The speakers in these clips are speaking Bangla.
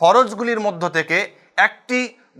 ফরজগুলির মধ্য থেকে একটি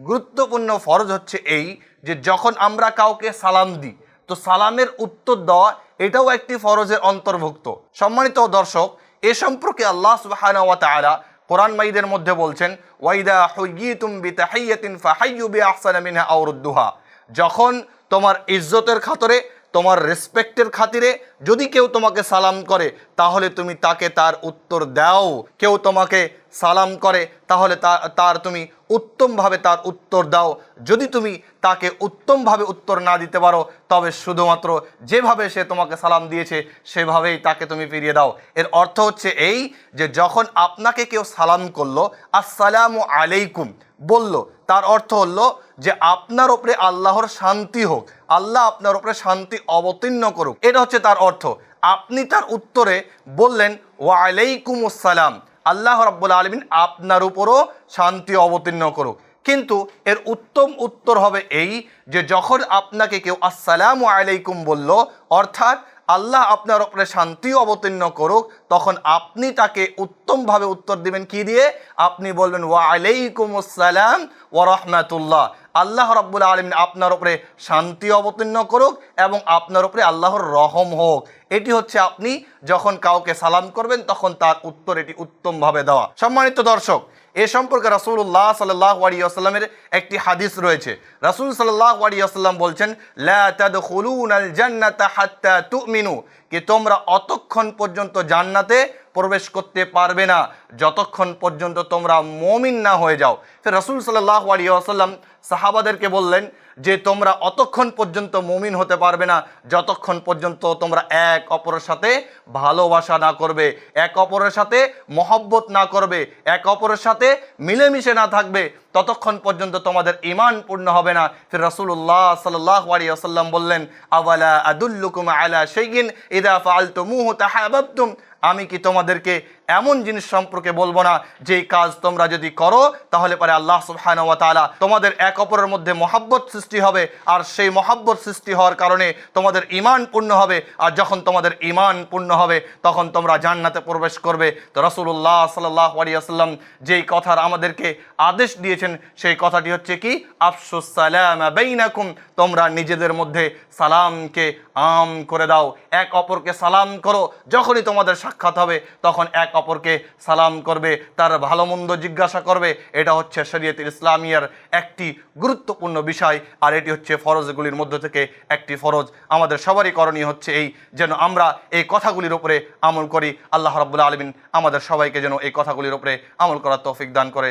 গুরুত্বপূর্ণ ফরজ হচ্ছে এই যে যখন আমরা কাউকে সালাম দিই, তো সালামের উত্তর দেওয়া এটাও একটি ফরজের অন্তর্ভুক্ত। সম্মানিত দর্শক, এ সম্পর্কে আল্লাহ সুবহানাহু ওয়া কোরআন মাইদের মধ্যে বলছেন ওয়াইদা হুইয়িতুম বিতাহিয়াতিন ফাহাইয়ু বিআহসানা মিনহা আও রুদ্দুহা। যখন তোমার ইজ্জতের খাতিরে তোমার রেসপেক্টের খাতিরে যদি কেউ তোমাকে সালাম করে, তাহলে তুমি তাকে তার উত্তর দাও। কেউ তোমাকে সালাম করে, তাহলে তার তুমি উত্তমভাবে তার উত্তর দাও। যদি তুমি তাকে উত্তমভাবে উত্তর না দিতে পারো, তবে শুধুমাত্র যেভাবে সে তোমাকে সালাম দিয়েছে, সেভাবেই তাকে তুমি ফিরিয়ে দাও। এর অর্থ হচ্ছে এই যে, যখন আপনাকে কেউ সালাম করল, আসসালামু আলাইকুম বলল তার অর্থ হলো যে আপনার ওপরে আল্লাহর শান্তি হোক, আল্লাহ আপনার ওপরে শান্তি অবতীর্ণ করুক। এটা হচ্ছে তার অর্থ। আপনি তার উত্তরে বললেন, ওয়ালাইকুম আসসালাম। আল্লাহ রাব্বুল আলমিন আপনার উপরও শান্তি অবতীর্ণ করুক। কিন্তু এর উত্তম উত্তর হবে এই যে যখন আপনাকে কেউ আসসালামু আলাইকুম বলল, অর্থাৎ আল্লাহ আপনার উপরে শান্তি অবতীর্ণ করুক, তখন আপনি তাকে উত্তমভাবে উত্তর দিবেন কি দিয়ে? আপনি বলবেন, ওয়া আলাইকুম আসসালাম ওয়া রাহমাতুল্লাহ। আল্লাহ রাব্বুল আলমিন আপনার উপরে শান্তি অবতীর্ণ করুক এবং আপনার উপরে আল্লাহর রহম হোক। এটি হচ্ছে আপনি যখন কাউকে সালাম করবেন, তখন তার উত্তর এটি উত্তমভাবে দেওয়া। সম্মানিত দর্শক এ সম্পর্কে রাসুল্লাহ সাল্লাহ আসাল্লামের একটি হাদিস রয়েছে। রাসুল সাল্লাহ ওয়ারি আসাল্লাম বলছেন তুমিনু। কি তোমরা অতক্ষণ পর্যন্ত জান্নাতে প্রবেশ করতে পারবে না। যতক্ষণ পর্যন্ত তোমরা মমিন না হয়ে যাও। ফের রসুল সাল্লাহ আসাল্লাম সাহাবাদেরকে বললেন যে, তোমরা অতক্ষণ পর্যন্ত মমিন হতে পারবে না। যতক্ষণ পর্যন্ত তোমরা এক অপরের সাথে ভালোবাসা না করবে, এক অপরের সাথে মহব্বত না করবে, এক অপরের সাথে মিলেমিশে না থাকবে ততক্ষণ পর্যন্ত তোমাদের ইমান পূর্ণ হবে না। ফির রসুল্লাহ সাল্লাহ আলিয়াল্লাম বললেন, আওয়ালা আদুল্লুকুম আলা শাইইন ইদা ফাআলতুমুহু তাহাবাবতুম? আমি কি তোমাদেরকে এমন জিনিস সম্পর্কে বলব না, যেই কাজ তোমরা যদি করো, তাহলে পরে আল্লাহ সুবহানাহু ওয়া তাআলা তোমাদের এক অপরের মধ্যে মহাব্বত সৃষ্টি হবে, আর সেই মহাব্বত সৃষ্টি হওয়ার কারণে তোমাদের ইমান পূর্ণ হবে, আর যখন তোমাদের ইমান পূর্ণ হবে, তখন তোমরা জান্নাতে প্রবেশ করবে। তো রাসূলুল্লাহ সাল্লাল্লাহু আলাইহি যেই কথার আমাদেরকে আদেশ দিয়েছেন, সেই কথাটি হচ্ছে কি? আফসুস সালাম বাইনাকুম, তোমরা নিজেদের মধ্যে সালামকে আম করে দাও। এক অপরকে সালাম করো, যখনই তোমাদের সাক্ষাৎ হবে, তখন এক অপরকে সালাম করবে, তার ভালো মন্দ জিজ্ঞাসা করবে, এটা হচ্ছে শরীয়ত ইসলামিয়ার একটি গুরুত্বপূর্ণ বিষয়, আর এটি হচ্ছে ফরজগুলির মধ্য থেকে একটি ফরজ। আমাদের সবারই করণীয় হচ্ছে এই, যেন আমরা এই কথাগুলির উপরে আমল করি। আল্লাহ রাব্বুল আলমিন আমাদের সবাইকে যেন এই কথাগুলির উপরে আমল করার তৌফিক দান করে।